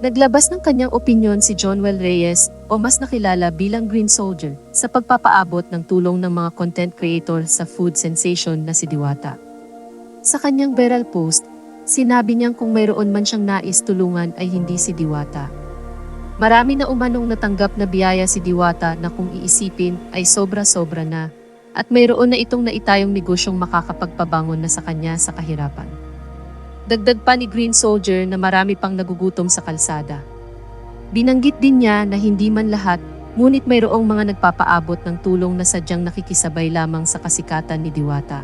Naglabas ng kanyang opinyon si John Well Reyes o mas nakilala bilang Green Soldier sa pagpapaabot ng tulong ng mga content creator sa food sensation na si Diwata. Sa kanyang viral post, sinabi niyang kung mayroon man siyang nais tulungan ay hindi si Diwata. Marami na umanong natanggap na biyaya si Diwata na kung iisipin ay sobra-sobra na at mayroon na itong naitayong negosyong makakapagpabangon na sa kanya sa kahirapan. Dagdag pa ni Green Soldier na marami pang nagugutom sa kalsada. Binanggit din niya na hindi man lahat, ngunit mayroong mga nagpapaabot ng tulong na sadyang nakikisabay lamang sa kasikatan ni Diwata.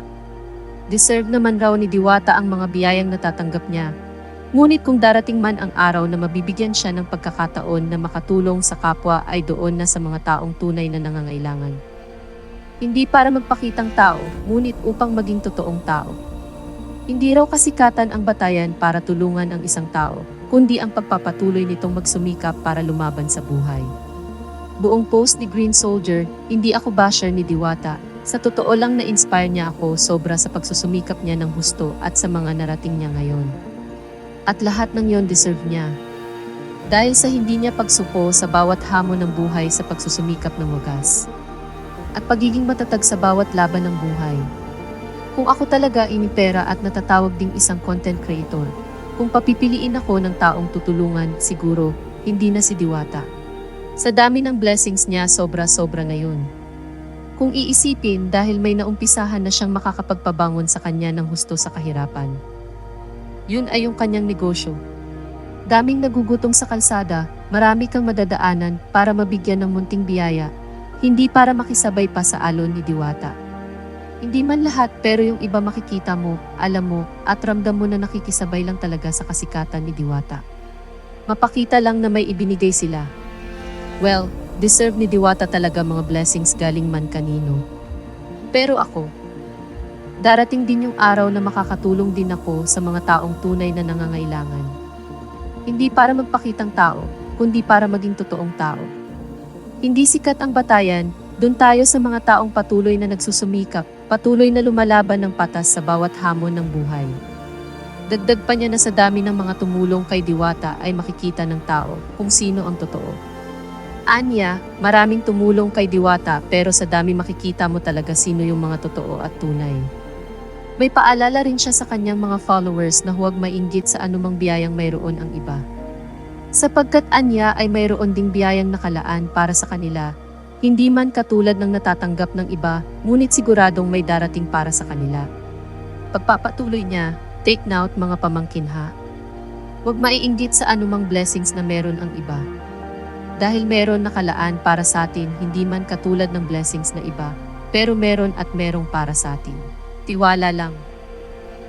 Deserve naman raw ni Diwata ang mga biyayang natatanggap niya. Ngunit kung darating man ang araw na mabibigyan siya ng pagkakataon na makatulong sa kapwa ay doon na sa mga taong tunay na nangangailangan. Hindi para magpakitang tao, ngunit upang maging totoong tao. Hindi raw kasikatan ang batayan para tulungan ang isang tao, kundi ang pagpapatuloy nitong magsumikap para lumaban sa buhay. Buong post ni Green Soldier, hindi ako basher ni Diwata. Sa totoo lang na-inspire niya ako sobra sa pagsusumikap niya ng husto at sa mga narating niya ngayon. At lahat ng yon deserve niya. Dahil sa hindi niya pagsuko sa bawat hamon ng buhay sa pagsusumikap ng wagas. At pagiging matatag sa bawat laban ng buhay. Kung ako talaga inipera at natatawag ding isang content creator, kung papipiliin ako ng taong tutulungan, siguro, hindi na si Diwata. Sa dami ng blessings niya, sobra-sobra na yun. Kung iisipin dahil may naumpisahan na siyang makakapagpabangon sa kanya ng husto sa kahirapan. Yun ay yung kanyang negosyo. Daming nagugutom sa kalsada, marami kang madadaanan para mabigyan ng munting biyaya, hindi para makisabay pa sa alon ni Diwata. Hindi man lahat pero yung iba makikita mo, alam mo, at ramdam mo na nakikisabay lang talaga sa kasikatan ni Diwata. Mapakita lang na may ibinigay sila. Well, deserve ni Diwata talaga mga blessings galing man kanino. Pero ako, darating din yung araw na makakatulong din ako sa mga taong tunay na nangangailangan. Hindi para magpakitang tao, kundi para maging totoong tao. Hindi sikat ang batayan, doon tayo sa mga taong patuloy na nagsusumikap, patuloy na lumalaban ng patas sa bawat hamon ng buhay. Dagdag pa niya na sa dami ng mga tumulong kay Diwata ay makikita ng tao kung sino ang totoo. Anya, maraming tumulong kay Diwata pero sa dami makikita mo talaga sino yung mga totoo at tunay. May paalala rin siya sa kanyang mga followers na huwag mainggit sa anumang biyayang mayroon ang iba. Sapagkat anya ay mayroon ding biyayang nakalaan para sa kanila, hindi man katulad ng natatanggap ng iba, ngunit siguradong may darating para sa kanila. Pagpapatuloy niya, take note mga pamangkin ha. Huwag maiinggit sa anumang blessings na meron ang iba. Dahil meron nakalaan para sa atin, hindi man katulad ng blessings na iba, pero meron at merong para sa atin. Tiwala lang.